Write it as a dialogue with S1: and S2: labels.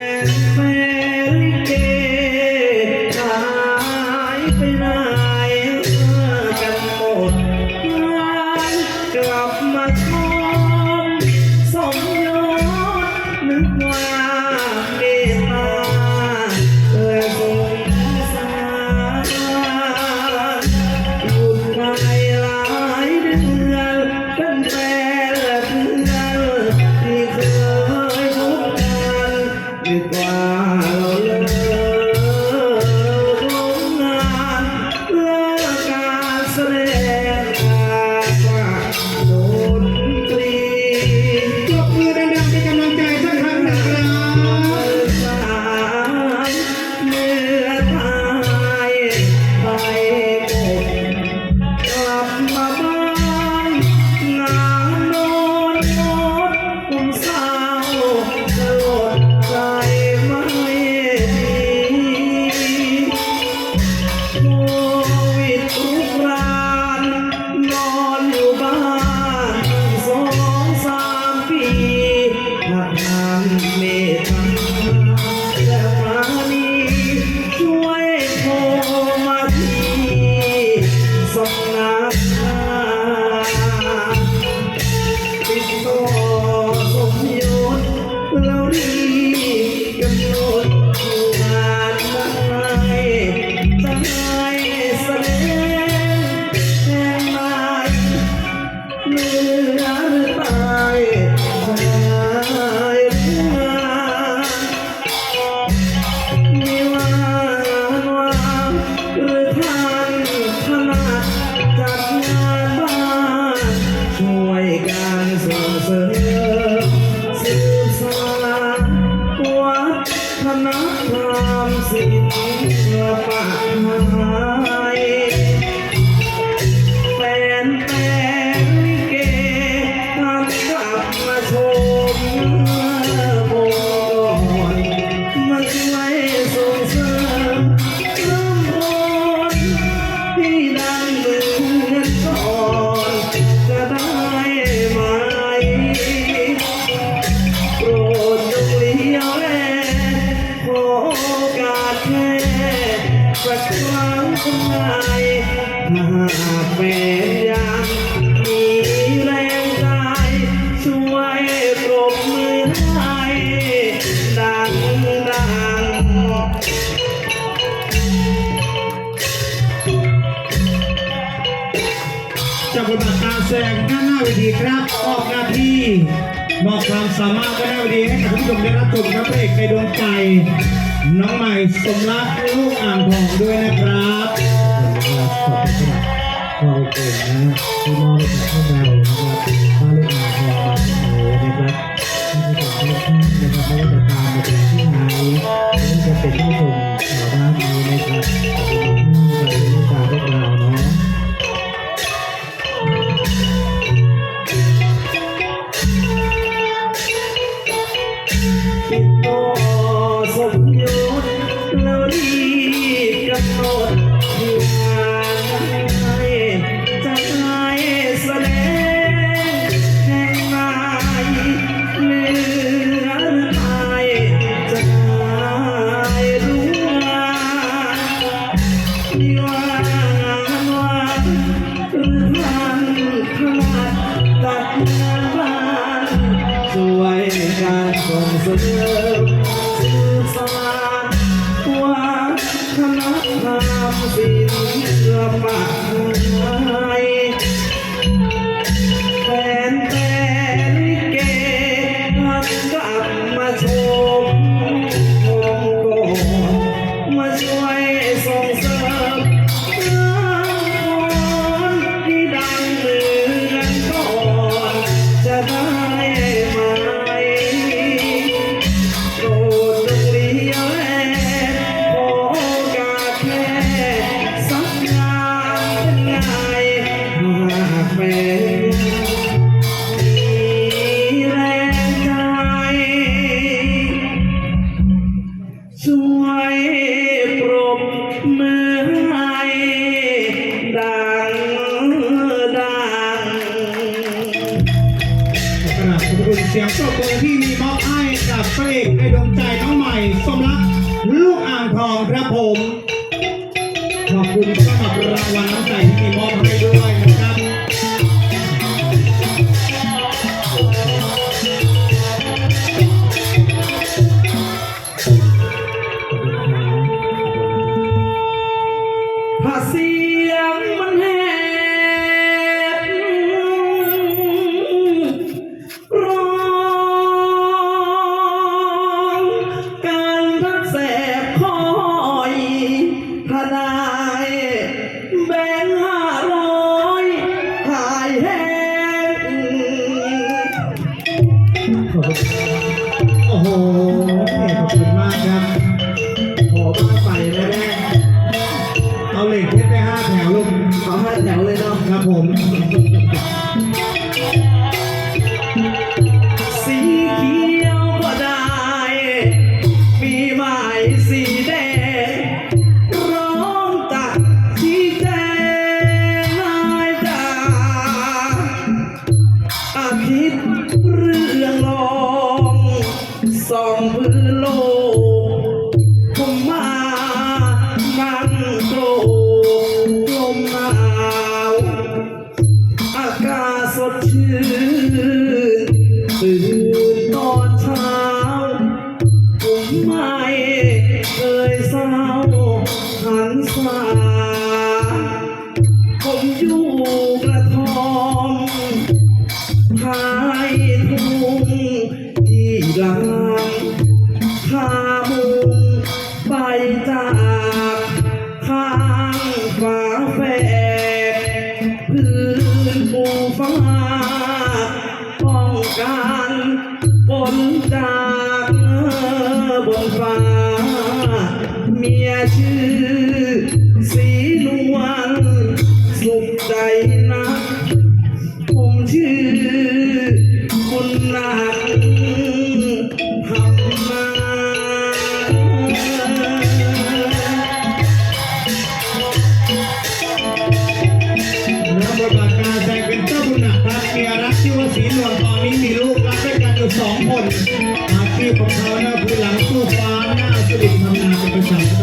S1: แมื่อตายชายเรือมีวานวางหรือท่านถนัดจัดงานบ้านช่วยการส่งเสริมสืบสานวัฒน หากเป็นยังมีแรงใจช่วยปรบมือให้ดังดัง
S2: จากบทบาทการแสดงด้านหน้าเวทีครับออกหน้าที่มอบความสามารถด้านหน้าเวทีให้กับผู้ชมได้รับชมครับพระเอกในดวงใจ น้องใหม่สมรักลูกอ่างทองด้วยนะครับ ขอเก่งนะที่มอบให้กับพวกเรานะครับบ้านลูกอ่างทองมาเสมอนะครับที่ผู้ชมทุกท่านนะครับไม่ว่าจะตามมาถึงที่ไหนไม่ว่าจะเป็นผู้ชม
S1: ดตัดงานบ้านช่วยการส่งเสริมสืบสาน
S2: สมรั
S1: ก ลูกอ่างทอง
S2: ครับ
S1: ผม
S2: เหล็กเพชไปห้าแถวลูก
S1: ขอห้าแถวเลยเนาะ
S2: ครับผม
S1: Matilda. านฝนจากบนฟ้า เมียชื่อ Jadi, kita 少